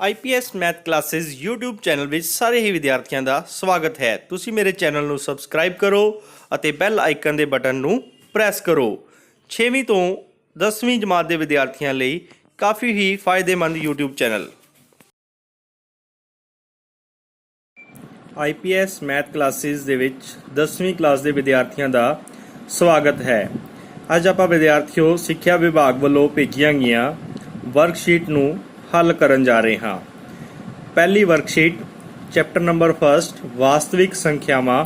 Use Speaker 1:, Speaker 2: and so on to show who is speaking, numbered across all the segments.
Speaker 1: IPS math classes YouTube channel ਵਿੱਚ ਸਾਰੇ ਹੀ ਵਿਦਿਆਰਥੀਆਂ ਦਾ ਸਵਾਗਤ ਹੈ। ਤੁਸੀਂ ਮੇਰੇ ਚੈਨਲ ਨੂੰ ਸਬਸਕ੍ਰਾਈਬ ਕਰੋ ਅਤੇ ਬੈਲ ਆਈਕਨ ਦੇ ਬਟਨ ਨੂੰ ਪ੍ਰੈਸ ਕਰੋ। 6ਵੀਂ ਤੋਂ 10ਵੀਂ ਜਮਾਤ ਦੇ ਵਿਦਿਆਰਥੀਆਂ ਲਈ ਕਾਫੀ ਹੀ ਫਾਇਦੇਮੰਦ YouTube channel. IPS math classes ਦੇ ਵਿੱਚ 10ਵੀਂ ਕਲਾਸ ਦੇ ਵਿਦਿਆਰਥੀਆਂ ਦਾ ਸਵਾਗਤ ਹੈ। ਅੱਜ ਆਪਾਂ ਵਿਦਿਆਰਥੀਓ ਸਿੱਖਿਆ ਵਿਭਾਗ ਵੱਲੋਂ ਭੇਜੀਆਂ ਗਈਆਂ ਵਰਕਸ਼ੀਟ ਨੂੰ ਹੱਲ ਕਰਨ ਜਾ ਰਹੇ ਹਾਂ। ਪਹਿਲੀ ਵਰਕਸ਼ੀਟ, ਚੈਪਟਰ ਨੰਬਰ 1 ਵਾਸਤਵਿਕ ਸੰਖਿਆਵਾਂ,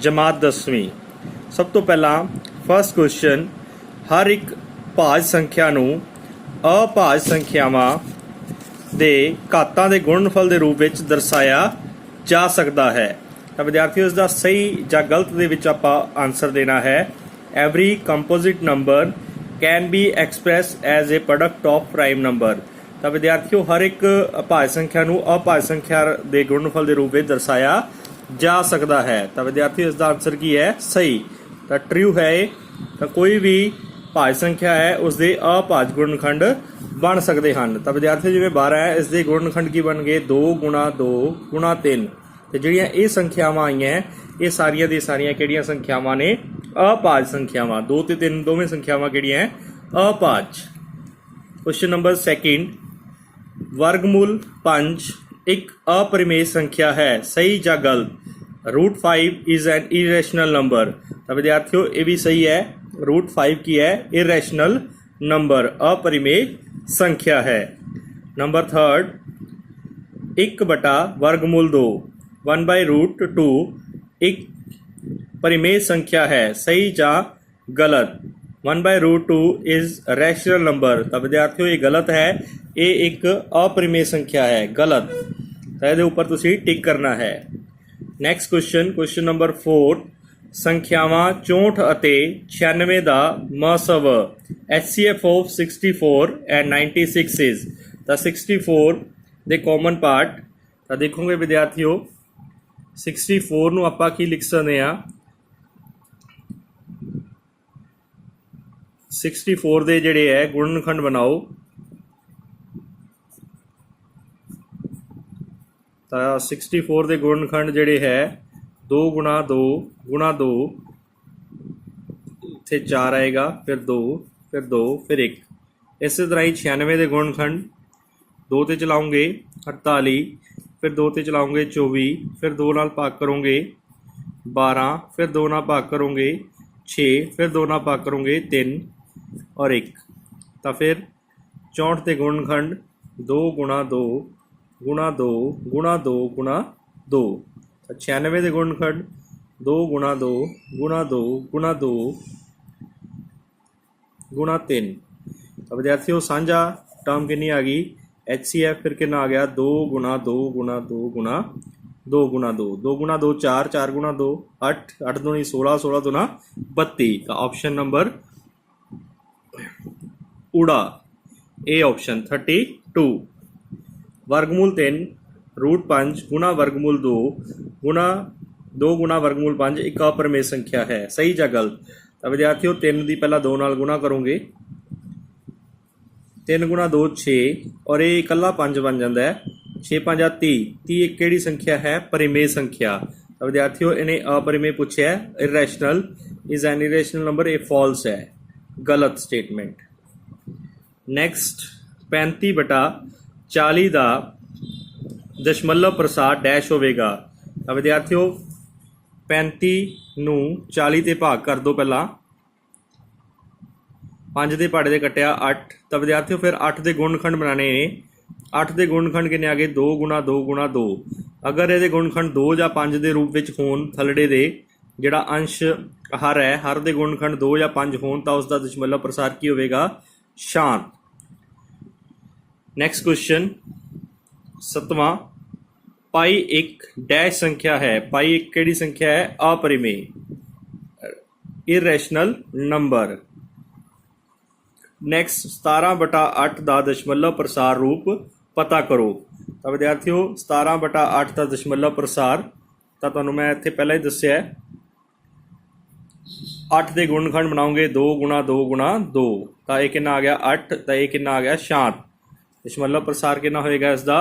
Speaker 1: ਜਮਾਤ 10ਵੀਂ ਸਭ ਤੋਂ ਪਹਿਲਾਂ ਫਸਟ ਕੁਐਸਚਨ ਹਰ ਇੱਕ ਭਾਜ ਸੰਖਿਆ ਨੂੰ ਅਭਾਜ ਸੰਖਿਆਵਾਂ ਦੇ ਘਾਤਾਂ ਦੇ ਗੁਣਨਫਲ ਦੇ ਰੂਪ ਵਿੱਚ ਦਰਸਾਇਆ ਜਾ ਸਕਦਾ ਹੈ। ਤਾਂ ਵਿਦਿਆਰਥੀਓ ਇਸ ਦਾ ਸਹੀ ਜਾਂ ਗਲਤ ਦੇ ਵਿੱਚ ਆਪਾਂ ਆਨਸਰ ਦੇਣਾ ਹੈ। Every composite number can be express as a product of prime number ਤਾਂ ਵਿਦਿਆਰਥੀਓ, ਹਰ ਇੱਕ ਅਭਾਜ ਸੰਖਿਆ ਨੂੰ ਅਭਾਜ ਸੰਖਿਆ ਦੇ ਗੁਣਨਫਲ ਦੇ ਰੂਪ ਵਿੱਚ ਦਰਸਾਇਆ ਜਾ ਸਕਦਾ ਹੈ। ਤਾਂ ਵਿਦਿਆਰਥੀਓ, ਇਸ ਦਾ ਆਨਸਰ ਕੀ ਹੈ? ਸਹੀ। ਤਾਂ ਟਰੂ ਹੈ ਇਹ। ਤਾਂ ਕੋਈ ਵੀ ਭਾਜ ਸੰਖਿਆ ਹੈ, ਉਸ ਦੇ ਅਭਾਜ ਗੁਣਨਖੰਡ ਬਣ ਸਕਦੇ ਹਨ। ਤਾਂ ਵਿਦਿਆਰਥੀ ਜਿਵੇਂ 12 ਹੈ, ਇਸ ਦੇ ਗੁਣਨਖੰਡ ਕੀ ਬਣ ਗਏ? 2 2 3 ਤੇ ਜਿਹੜੀਆਂ ਇਹ ਸੰਖਿਆਵਾਂ ਆਈਆਂ, ਇਹ ਸਾਰੀਆਂ ਦੀ ਸਾਰੀਆਂ ਕਿਹੜੀਆਂ ਸੰਖਿਆਵਾਂ ਨੇ? ਅਭਾਜ ਸੰਖਿਆਵਾਂ। 2 ਤੇ 3 ਦੋਵੇਂ ਸੰਖਿਆਵਾਂ ਕਿਹੜੀਆਂ ਹੈ? ਅਭਾਜ। ਕੁਐਸਚਨ ਨੰਬਰ 2 वर्गमूल पंच एक अपरिमेय संख्या है। सही या गलत? Root five is an irrational number तो विद्यार्थियों, ये भी सही है। रूट फाइव की है इरेशनल नंबर अपरिमेय संख्या है। नंबर थर्ड एक बटा वर्गमूल दो। वन बाय रूट टू एक परिमेय संख्या है। सही या गलत? 1 by root 2 is rational number ਤਾਂ ਵਿਦਿਆਰਥੀਓ, ਇਹ ਗਲਤ ਹੈ। ਇਹ ਇੱਕ ਅਪਰਿਮੇय ਸੰਖਿਆ ਹੈ। ਗਲਤ। ਤਾਂ ਇਹਦੇ ਉੱਪਰ ਤੁਸੀਂ ਟਿਕ ਕਰਨਾ ਹੈ। ਨੈਕਸਟ ਕੁਐਸਚਨ ਕੁਐਸਚਨ ਨੰਬਰ 4 ਸੰਖਿਆਵਾਂ 64 ਅਤੇ 96 ਦਾ ਮਹੱਸਵ। HCF of 64 and 96 is ਤਾਂ 64 ਦੇ ਕਾਮਨ ਪਾਰਟ ਤਾਂ ਦੇਖੋਗੇ ਵਿਦਿਆਰਥੀਓ 64 ਨੂੰ ਆਪਾਂ ਕੀ ਲਿਖ ਸਕਦੇ ਆ 64 ਦੇ ਜਿਹੜੇ ਹੈ ਗੁਣਨਖੰਡ ਬਣਾਓ। ਤਾਂ 64 ਦੇ ਗੁਣਨਖੰਡ ਜਿਹੜੇ ਹੈ 2 ਗੁਣਾ 2 ਗੁਣਾ 2 ਇੱਥੇ 4 ਆਏਗਾ, ਫਿਰ 2 ਫਿਰ 2 ਫਿਰ 1 ਇਸੇ ਤਰ੍ਹਾਂ ਹੀ 96 ਦੇ ਗੁਣਨਖੰਡ 2 ਤੇ ਚਲਾਉਂਗੇ 48 ਫਿਰ 2 ਤੇ ਚਲਾਉਂਗੇ 24 ਫਿਰ 2 ਨਾਲ ਭਾਗ ਕਰੋਗੇ 12 ਫਿਰ 2 ਨਾਲ ਭਾਗ ਕਰੋਗੇ 6 ਫਿਰ 2 ਨਾਲ ਭਾਗ ਕਰੋਗੇ 3 ਔਰ 1 ਤਾਂ ਫਿਰ 64 ਦੇ ਗੁਣਨਖੰਡ 2 ਗੁਣਾ 2 ਗੁਣਾ 2 ਗੁਣਾ 2 ਗੁਣਾ 2 ਤਾਂ 96 ਦੇ ਗੁਣਨਖੰਡ 2 ਗੁਣਾ 2 ਗੁਣਾ 2 ਗੁਣਾ 2 ਗੁਣਾ 3 ਤਾਂ ਵਿਦਿਆਰਥੀਓ ਸਾਂਝਾ ਟਰਮ ਕਿੰਨੀ ਆ ਗਈ HCF ਫਿਰ ਕਿੰਨਾ ਆ ਗਿਆ 2 ਗੁਣਾ 2 ਗੁਣਾ 2 ਗੁਣਾ 2 ਗੁਣਾ 2 2 ਗੁਣਾ 2 4 4 ਗੁਣਾ 2 8 8 ਦੂਣੀ 16 16 ਦੁਣਾ 32 ਤਾਂ ਆਪਸ਼ਨ ਨੰਬਰ उड़ा ਏ ऑप्शन थर्टी टू वर्गमूल तीन रूट पाँच गुना वर्गमूल दो गुना ਦੋ ਗੁਣਾ ਵਰਗਮੂਲ 5 ਇੱਕ ਅਪਰਮੇय ਸੰਖਿਆ ਹੈ। ਸਹੀ ਜਾਂ ਗਲਤ? ਤਾਂ ਵਿਦਿਆਰਥੀਓ 3 ਦੀ ਪਹਿਲਾਂ 2 ਨਾਲ ਗੁਣਾ ਕਰੋਗੇ। 3 ਗੁਣਾ 2 6 ਔਰ ਇਹ ਇਕੱਲਾ 5 ਬਣ ਜਾਂਦਾ ਹੈ। 6 5 30 30 ਇੱਕ ਕਿਹੜੀ ਸੰਖਿਆ ਹੈ? ਪਰਿਮੇਯ ਸੰਖਿਆ। ਤਾਂ ਵਿਦਿਆਰਥੀਓ, ਇਹਨੇ ਅਪਰਿਮੇਯ ਪੁੱਛਿਆ irrational is an irrational number ਇਹ ਫਾਲਸ ਹੈ। ਗਲਤ ਸਟੇਟਮੈਂਟ ਨੈਕਸਟ 35 ਬਟਾ 40 ਦਾ ਦਸ਼ਮਲਵ ਪ੍ਰਸਾਰ ਡੈਸ਼ ਹੋਵੇਗਾ। ਤਾਂ ਵਿਦਿਆਰਥੀਓ 35 ਨੂੰ 40 ਤੇ ਭਾਗ ਕਰ ਦਿਓ ਪਹਿਲਾਂ। 5 ਦੇ ਪਹਾੜੇ ਦੇ ਕੱਟਿਆ 8 ਤਾਂ ਵਿਦਿਆਰਥੀਓ, ਫਿਰ 8 ਦੇ ਗੁਣਨਖੰਡ ਬਣਾਣੇ ਨੇ। 8 ਦੇ ਗੁਣਨਖੰਡ ਕਿੰਨੇ ਆ ਗਏ? 2 ਗੁਣਾ 2 ਗੁਣਾ 2 ਅਗਰ ਇਹਦੇ ਗੁਣਨਖੰਡ 2 ਜਾਂ 5 ਦੇ ਰੂਪ ਵਿੱਚ ਹੋਣ ਥਲੜੇ ਦੇ, ਜਿਹੜਾ ਅੰਸ਼ ਹਰ ਹੈ, ਹਰ ਦੇ ਗੁਣਨਖੰਡ 2 ਜਾਂ 5 ਹੋਣ, ਤਾਂ ਉਸ ਦਾ ਦਸ਼ਮਲਵ ਪ੍ਰਸਾਰ ਕੀ ਹੋਵੇਗਾ? ਸ਼ਾਂਤ। ਨੈਕਸਟ ਕੁਐਸਚਨ ਸਤਵਾਂ, ਪਾਈ ਇੱਕ ਡੈਸ਼ ਸੰਖਿਆ ਹੈ। ਪਾਈ ਇੱਕ ਕਿਹੜੀ ਸੰਖਿਆ ਹੈ? ਅਪਰਿਮੇ ਇਰੈਸ਼ਨਲ ਨੰਬਰ ਨੈਕਸਟ 17 ਬਟਾ 8 ਦਾ ਦਸ਼ਮਲਵ ਪ੍ਰਸਾਰ ਰੂਪ ਪਤਾ ਕਰੋ। ਤਾਂ ਵਿਦਿਆਰਥੀਓ 17 ਬਟਾ 8 ਦਾ ਦਸ਼ਮਲਵ ਪ੍ਰਸਾਰ ਤਾਂ ਤੁਹਾਨੂੰ ਮੈਂ ਇੱਥੇ ਪਹਿਲਾਂ ਹੀ ਦੱਸਿਆ ਹੈ। 8 ਦੇ ਗੁਣਨਖੰਡ ਬਣਾਉਂਗੇ 2 ਗੁਣਾ 2 ਗੁਣਾ 2 ਤਾਂ ਇਹ ਕਿੰਨਾ ਆ ਗਿਆ? 8 ਤਾਂ ਇਹ ਕਿੰਨਾ ਆ ਗਿਆ? ਸ਼ਾਂਤ। ਦਸ਼ਮਲਵ ਪ੍ਰਸਾਰ ਕਿੰਨਾ ਹੋਏਗਾ ਇਸ ਦਾ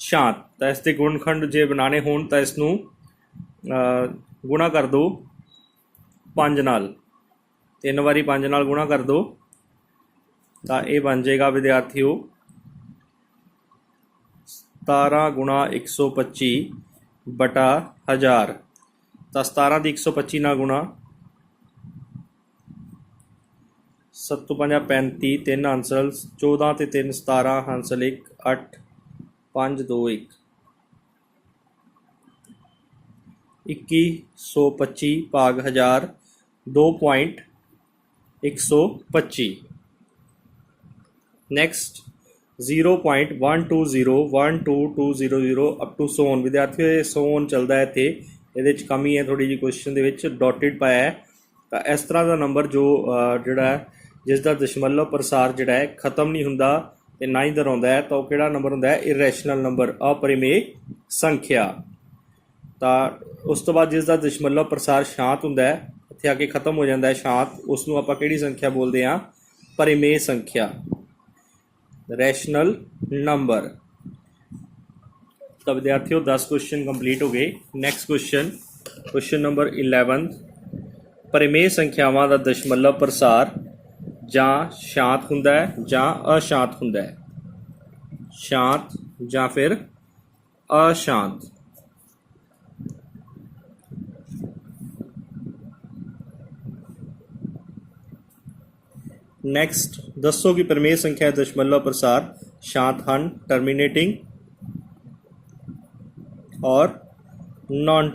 Speaker 1: ਸ਼ਾਂਤ। ਤਾਂ ਇਸ ਦੇ ਗੁਣਖੰਡ ਜੇ ਬਣਾਣੇ ਹੋਣ, ਤਾਂ ਇਸ ਨੂੰ ਗੁਣਾ ਕਰ ਦਿਓ 5 ਨਾਲ। ਤਿੰਨ ਵਾਰੀ 5 ਨਾਲ ਗੁਣਾ ਕਰ ਦਿਓ ਤਾਂ ਇਹ ਬਣ ਜਾਏਗਾ, ਵਿਦਿਆਰਥੀਓ। 17 ਗੁਣਾ 125 ਬਟਾ 1000 ਤਾਂ 17 ਦੀ 125 ਨਾਲ ਗੁਣਾ। 7 5 35 3 ਹਾਂਸਲ 14 ਤੇ 3 17 ਹਾਂਸਲ 1 8 5 2 1 2125 ਭਾਗ 1000 2.125 next 0.12012200 up to so on ਵਿਦਿਆਰਥੀਓ, ਇਹ ਸੋਨ ਚੱਲਦਾ ਹੈ ਇੱਥੇ। ਇਹਦੇ ਚ ਕਮੀ ਹੈ ਥੋੜੀ ਜਿਹੀ ਕੁਐਸਚਨ ਦੇ ਵਿੱਚ ਡਾਟਡ ਪਾਇਆ ਹੈ। ਤਾਂ ਇਸ ਤਰ੍ਹਾਂ ਦਾ ਨੰਬਰ ਜੋ ਜਿਹੜਾ ਹੈ ਜਿਸ ਦਾ ਦਸ਼ਮਲਵ ਪ੍ਰਸਾਰ ਜਿਹੜਾ ਹੈ ਖਤਮ ਨਹੀਂ ਹੁੰਦਾ ਤੇ ਨਾ ਹੀ ਦਰਾਉਂਦਾ ਹੈ, ਤਾਂ ਉਹ ਕਿਹੜਾ ਨੰਬਰ ਹੁੰਦਾ ਹੈ? ਇਰੈਸ਼ਨਲ ਨੰਬਰ ਅਪਰਿਮੇਯ ਸੰਖਿਆ। ਤਾਂ ਉਸ ਤੋਂ ਬਾਅਦ ਜਿਸ ਦਾ ਦਸ਼ਮਲਵ ਪ੍ਰਸਾਰ ਸ਼ਾਂਤ ਹੁੰਦਾ ਹੈ, ਇੱਥੇ ਆ ਕੇ ਖਤਮ ਹੋ ਜਾਂਦਾ ਹੈ ਸ਼ਾਂਤ ਉਸ ਨੂੰ ਆਪਾਂ ਕਿਹੜੀ ਸੰਖਿਆ ਬੋਲਦੇ ਹਾਂ? ਪਰਿਮੇਯ ਸੰਖਿਆ। ਰੈਸ਼ਨਲ ਨੰਬਰ ਤਾਂ ਵਿਦਿਆਰਥੀਓ 10 ਕੁਐਸਚਨ ਕੰਪਲੀਟ ਹੋ ਗਏ। ਨੈਕਸਟ ਕੁਐਸਚਨ ਕੁਐਸਚਨ ਨੰਬਰ 11 ਪਰਿਮੇਯ ਸੰਖਿਆਵਾਂ ਦਾ ਦਸ਼ਮਲਵ ਪ੍ਰਸਾਰ ਜਾਂ ਸ਼ਾਂਤ ਹੁੰਦਾ ਹੈ ਜਾਂ ਅਸ਼ਾਂਤ ਹੁੰਦਾ ਹੈ। ਸ਼ਾਂਤ ਜਾਂ ਫਿਰ ਅਸ਼ਾਂਤ। ਨੈਕਸਟ ਦੱਸੋ ਕਿ ਪਰਿਮੇਯ ਸੰਖਿਆ ਦੇ ਦਸ਼ਮਲਵ ਪ੍ਰਸਾਰ ਸ਼ਾਂਤ ਹਨ ਟਰਮੀਨੇਟਿੰਗ ਔਰ ਨਾਨ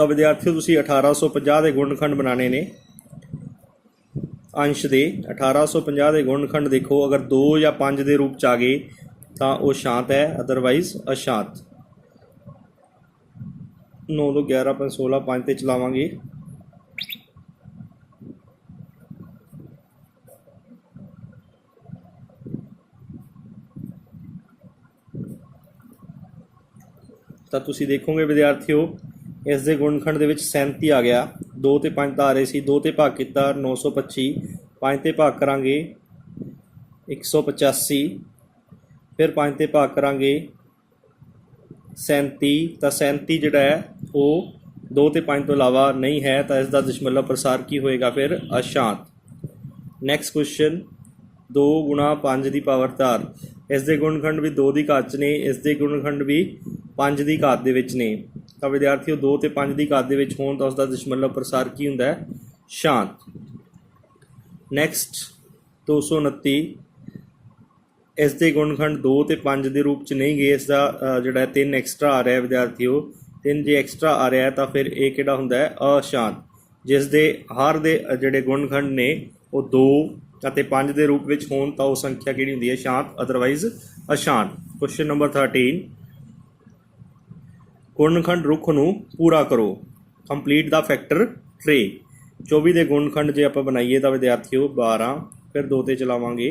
Speaker 1: ਤਾਂ ਵਿਦਿਆਰਥੀਓ, ਤੁਸੀਂ 1850 ਦੇ ਗੁਣਨਖੰਡ ਬਣਾਣੇ ਨੇ। ਅੰਸ਼ ਦੇ 1850 ਦੇ ਗੁਣਨਖੰਡ ਦੇਖੋ, ਅਗਰ 2 ਜਾਂ 5 ਦੇ ਰੂਪ ਚ ਆ ਗਏ, ਤਾਂ ਉਹ ਸ਼ਾਂਤ ਹੈ ਅਦਰਵਾਈਜ਼ ਅਸ਼ਾਂਤ। 9 ਤੋਂ 11 5 16 5 ਤੇ ਚਲਾਵਾਂਗੇ। ਤਾਂ ਤੁਸੀਂ ਦੇਖੋਗੇ ਵਿਦਿਆਰਥੀਓ ਇਸ ਦੇ ਗੁਣਨਖੰਡ ਦੇ ਵਿੱਚ 37 ਆ ਗਿਆ। 2 ਤੇ 5 ਤਾਂ ਆ ਰਹੇ ਸੀ। 2 ਤੇ ਭਾਗ ਕੀਤਾ 925 5 ਤੇ ਭਾਗ ਕਰਾਂਗੇ 185 ਫਿਰ 5 ਤੇ ਭਾਗ ਕਰਾਂਗੇ 37 ਤਾਂ 37 ਜਿਹੜਾ ਹੈ, ਉਹ 2 ਤੇ 5 ਤੋਂ ਇਲਾਵਾ ਨਹੀਂ ਹੈ, ਤਾਂ ਇਸ ਦਾ ਦਸ਼ਮਲਵ ਪ੍ਰਸਾਰ ਕੀ ਹੋਏਗਾ ਫਿਰ? ਅਸ਼ਾਂਤ। ਨੈਕਸਟ ਕੁਐਸਚਨ 2 ਗੁਣਾ 5 ਦੀ ਪਾਵਰ 4 ਇਸ ਦੇ ਗੁਣਨਖੰਡ ਵੀ 2 ਦੀ ਘਾਤ 'ਚ ਨੇ, ਇਸ ਦੇ ਗੁਣਨਖੰਡ ਵੀ 5 ਦੀ ਘਾਤ ਦੇ ਵਿੱਚ ਨੇ। ਤਾਂ ਵਿਦਿਆਰਥੀਓ 2 ਤੇ 5 ਦੀ ਘਾਤ ਦੇ ਵਿੱਚ ਹੋਣ ਤਾਂ ਉਸ ਦਾ ਦਸ਼ਮਲਵ ਪ੍ਰਸਾਰ ਕੀ ਹੁੰਦਾ ਹੈ? ਸ਼ਾਂਤ। ਨੈਕਸਟ 229 ਇਸ ਦੇ ਗੁਣਖੰਡ 2 ਤੇ 5 ਦੇ ਰੂਪ 'ਚ ਨਹੀਂ ਗਏ, ਇਸ ਦਾ ਜਿਹੜਾ 3 ਐਕਸਟਰਾ ਆ ਰਿਹਾ ਹੈ ਵਿਦਿਆਰਥੀਓ 3 ਜੇ ਐਕਸਟਰਾ ਆ ਰਿਹਾ ਤਾਂ ਫਿਰ ਇਹ ਕਿਹੜਾ ਹੁੰਦਾ ਹੈ? ਅਸ਼ਾਂਤ। ਜਿਸ ਦੇ, ਹਰ ਦੇ ਜਿਹੜੇ ਗੁਣਖੰਡ ਨੇ, ਉਹ 2 ਅਤੇ 5 ਦੇ ਰੂਪ ਵਿੱਚ ਹੋਣ ਤਾਂ ਉਹ ਸੰਖਿਆ ਕਿਹੜੀ ਹੁੰਦੀ ਹੈ? ਸ਼ਾਂਤ ਅਦਰਵਾਈਜ਼ ਅਸ਼ਾਂਤ। ਕੁਐਸਚਨ ਨੰਬਰ 13 ਗੁਣਨਖੰਡ ਰੁੱਖ ਨੂੰ ਪੂਰਾ ਕਰੋ। ਕੰਪਲੀਟ ਦਾ ਫੈਕਟਰ ਟ੍ਰੇ 24 ਦੇ ਗੁਣਨਖੰਡ ਜੇ ਆਪਾਂ ਬਣਾਈਏ ਤਾਂ ਵਿਦਿਆਰਥੀਓ 12 ਫਿਰ 2 ਤੇ ਚਲਾਵਾਂਗੇ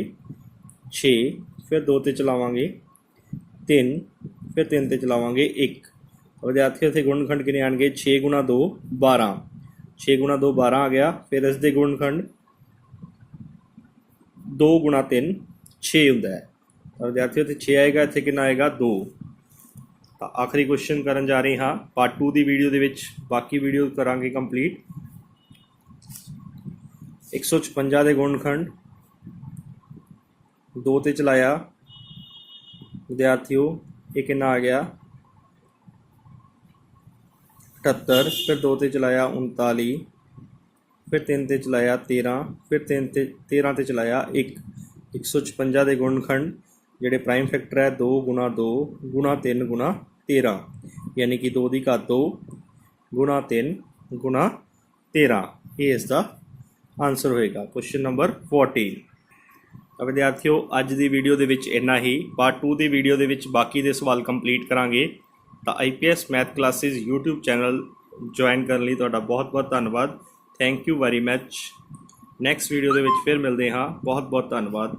Speaker 1: 6 ਫਿਰ 2 ਤੇ ਚਲਾਵਾਂਗੇ 3 ਫਿਰ 3 ਤੇ ਚਲਾਵਾਂਗੇ 1 ਵਿਦਿਆਰਥੀਓ ਇੱਥੇ ਗੁਣਨਖੰਡ ਕਿੰਨੇ ਆਣਗੇ? 6 ਗੁਣਾ 2 12 6 ਗੁਣਾ 2 12 ਆ ਗਿਆ। ਫਿਰ ਇਸ ਦੇ ਗੁਣਨਖੰਡ 2 ਗੁਣਾ 3 6 ਹੁੰਦਾ ਹੈ। ਤਾਂ ਵਿਦਿਆਰਥੀਓ ਇੱਥੇ 6 ਆਏਗਾ, ਇੱਥੇ ਕਿੰਨਾ ਆਏਗਾ? 2 ਤਾਂ ਆਖਰੀ ਕੁਐਸਚਨ ਕਰਨ ਜਾ ਰਹੇ ਹਾਂ। ਪਾਰਟ 2 ਦੀ ਵੀਡੀਓ ਦੇ ਵਿੱਚ ਬਾਕੀ ਵੀਡੀਓ ਕਰਾਂਗੇ ਕੰਪਲੀਟ 156 ਦੇ ਗੁਣਨਖੰਡ 2 ਤੇ ਚਲਾਇਆ। ਵਿਦਿਆਰਥੀਓ, ਇਹ ਕਿੰਨਾ ਆ ਗਿਆ? 78 ਫਿਰ 2 ਤੇ ਚਲਾਇਆ 39 ਫਿਰ 3 ਤੇ ਚਲਾਇਆ 13 ਫਿਰ 3 ਤੇ 13 ਤੇ ਚਲਾਇਆ 1 156 ਦੇ ਗੁਣਨਖੰਡ ਜਿਹੜੇ ਪ੍ਰਾਈਮ ਫੈਕਟਰ ਹੈ 2 ਗੁਣਾ 2 ਗੁਣਾ 3 ਗੁਣਾ 13 ਯਾਨੀ ਕਿ 2 ਦੀ ਘਾਤ 2 ਗੁਣਾ 3 ਗੁਣਾ 13 ਇਹ ਇਸ ਦਾ ਆਨਸਰ ਹੋਏਗਾ। ਕੁਐਸਚਨ ਨੰਬਰ 14 ਤਾਂ ਵਿਦਿਆਰਥੀਓ, ਅੱਜ ਦੀ ਵੀਡੀਓ ਦੇ ਵਿੱਚ ਇੰਨਾ ਹੀ। ਪਾਰਟ 2 ਦੀ ਵੀਡੀਓ ਦੇ ਵਿੱਚ ਬਾਕੀ ਦੇ ਸਵਾਲ ਕੰਪਲੀਟ ਕਰਾਂਗੇ। ਤਾਂ IPS math classes YouTube channel join ਕਰਨ ਲਈ ਤੁਹਾਡਾ ਬਹੁਤ ਬਹੁਤ ਧੰਨਵਾਦ। Thank you very much next video ਦੇ ਵਿੱਚ ਫਿਰ ਮਿਲਦੇ ਹਾਂ। ਬਹੁਤ ਬਹੁਤ ਧੰਨਵਾਦ।